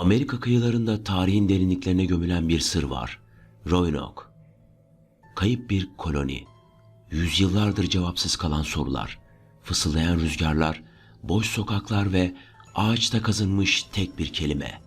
Amerika kıyılarında tarihin derinliklerine gömülen bir sır var. Roanoke. Kayıp bir koloni. Yüzyıllardır cevapsız kalan sorular. Fısıldayan rüzgarlar, boş sokaklar ve ağaçta kazınmış tek bir kelime.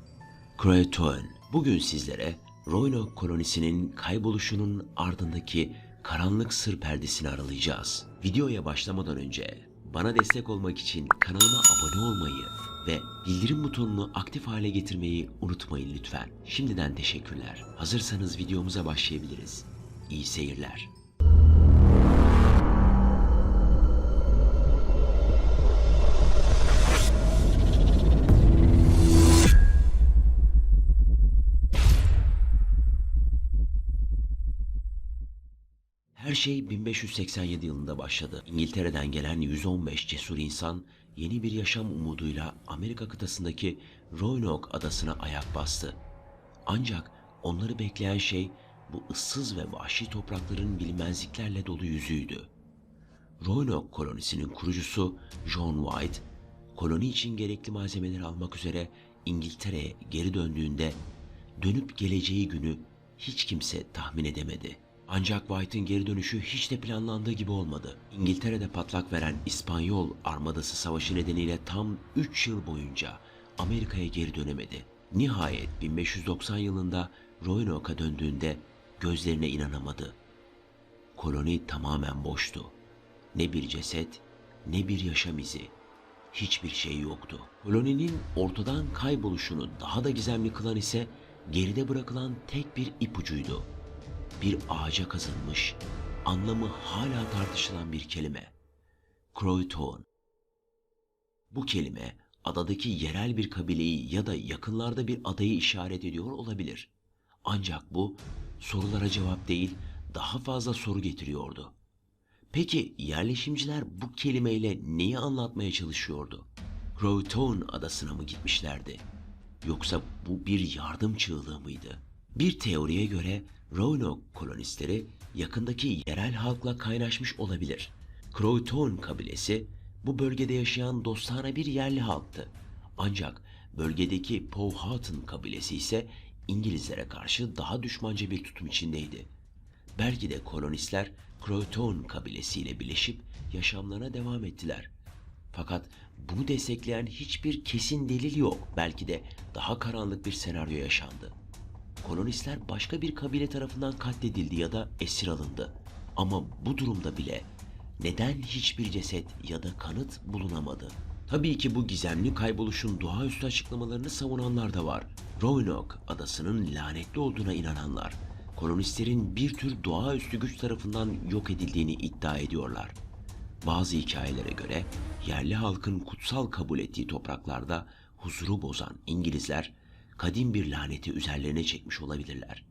Croatoan. Bugün sizlere Roanoke kolonisinin kayboluşunun ardındaki karanlık sır perdesini aralayacağız. Videoya başlamadan önce bana destek olmak için kanalıma abone olmayı ve bildirim butonunu aktif hale getirmeyi unutmayın lütfen. Şimdiden teşekkürler. Hazırsanız videomuza başlayabiliriz. İyi seyirler. Her şey 1587 yılında başladı. İngiltere'den gelen 115 cesur insan yeni bir yaşam umuduyla Amerika kıtasındaki Roanoke adasına ayak bastı. Ancak onları bekleyen şey bu ıssız ve vahşi toprakların bilinmezliklerle dolu yüzüydü. Roanoke kolonisinin kurucusu John White, koloni için gerekli malzemeleri almak üzere İngiltere'ye geri döndüğünde dönüp geleceği günü hiç kimse tahmin edemedi. Ancak White'ın geri dönüşü hiç de planlandığı gibi olmadı. İngiltere'de patlak veren İspanyol Armadası Savaşı nedeniyle tam 3 yıl boyunca Amerika'ya geri dönemedi. Nihayet 1590 yılında Roanoke'a döndüğünde gözlerine inanamadı. Koloni tamamen boştu. Ne bir ceset, ne bir yaşam izi. Hiçbir şey yoktu. Koloninin ortadan kayboluşunu daha da gizemli kılan ise geride bırakılan tek bir ipucuydu. Bir ağaca kazınmış, anlamı hala tartışılan bir kelime. Croatoan. Bu kelime adadaki yerel bir kabileyi ya da yakınlarda bir adayı işaret ediyor olabilir. Ancak bu sorulara cevap değil, daha fazla soru getiriyordu. Peki yerleşimciler bu kelimeyle neyi anlatmaya çalışıyordu? Croatoan adasına mı gitmişlerdi? Yoksa bu bir yardım çığlığı mıydı? Bir teoriye göre Roanoke kolonistleri yakındaki yerel halkla kaynaşmış olabilir. Croatoan kabilesi bu bölgede yaşayan dostane bir yerli halktı. Ancak bölgedeki Powhatan kabilesi ise İngilizlere karşı daha düşmanca bir tutum içindeydi. Belki de kolonistler Croatoan kabilesiyle birleşip yaşamlarına devam ettiler. Fakat bunu destekleyen hiçbir kesin delil yok. Belki de daha karanlık bir senaryo yaşandı. Kolonistler başka bir kabile tarafından katledildi ya da esir alındı. Ama bu durumda bile neden hiçbir ceset ya da kanıt bulunamadı? Tabii ki bu gizemli kayboluşun doğaüstü açıklamalarını savunanlar da var. Roanoke adasının lanetli olduğuna inananlar, kolonistlerin bir tür doğaüstü güç tarafından yok edildiğini iddia ediyorlar. Bazı hikayelere göre yerli halkın kutsal kabul ettiği topraklarda huzuru bozan İngilizler kadim bir laneti üzerlerine çekmiş olabilirler.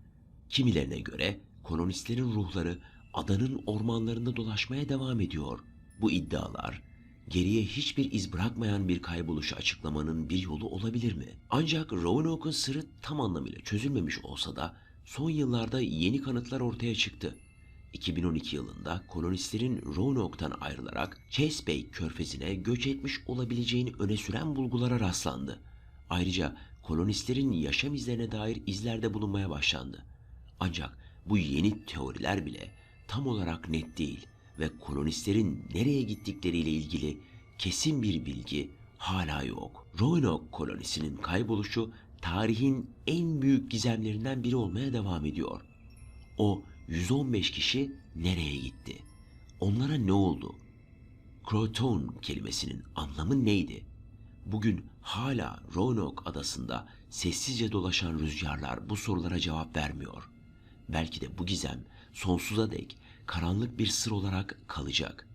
Kimilerine göre kolonistlerin ruhları adanın ormanlarında dolaşmaya devam ediyor. Bu iddialar geriye hiçbir iz bırakmayan bir kayboluşu açıklamanın bir yolu olabilir mi? Ancak Roanoke'un sırrı tam anlamıyla çözülmemiş olsa da son yıllarda yeni kanıtlar ortaya çıktı. 2012 yılında kolonistlerin Roanoke'tan ayrılarak Chase Bay körfezine göç etmiş olabileceğini öne süren bulgulara rastlandı. Ayrıca kolonistlerin yaşam izlerine dair izlerde bulunmaya başlandı. Ancak bu yeni teoriler bile tam olarak net değil ve kolonistlerin nereye gittikleriyle ilgili kesin bir bilgi hala yok. Roanoke kolonisinin kayboluşu tarihin en büyük gizemlerinden biri olmaya devam ediyor. O 115 kişi nereye gitti? Onlara ne oldu? Croatoan kelimesinin anlamı neydi? Bugün hala Roanoke adasında sessizce dolaşan rüzgarlar bu sorulara cevap vermiyor. Belki de bu gizem sonsuza dek karanlık bir sır olarak kalacak.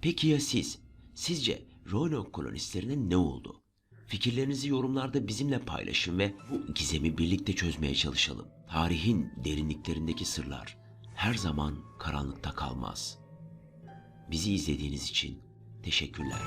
Peki ya siz? Sizce Roanoke kolonistlerine ne oldu? Fikirlerinizi yorumlarda bizimle paylaşın ve bu gizemi birlikte çözmeye çalışalım. Tarihin derinliklerindeki sırlar her zaman karanlıkta kalmaz. Bizi izlediğiniz için teşekkürler.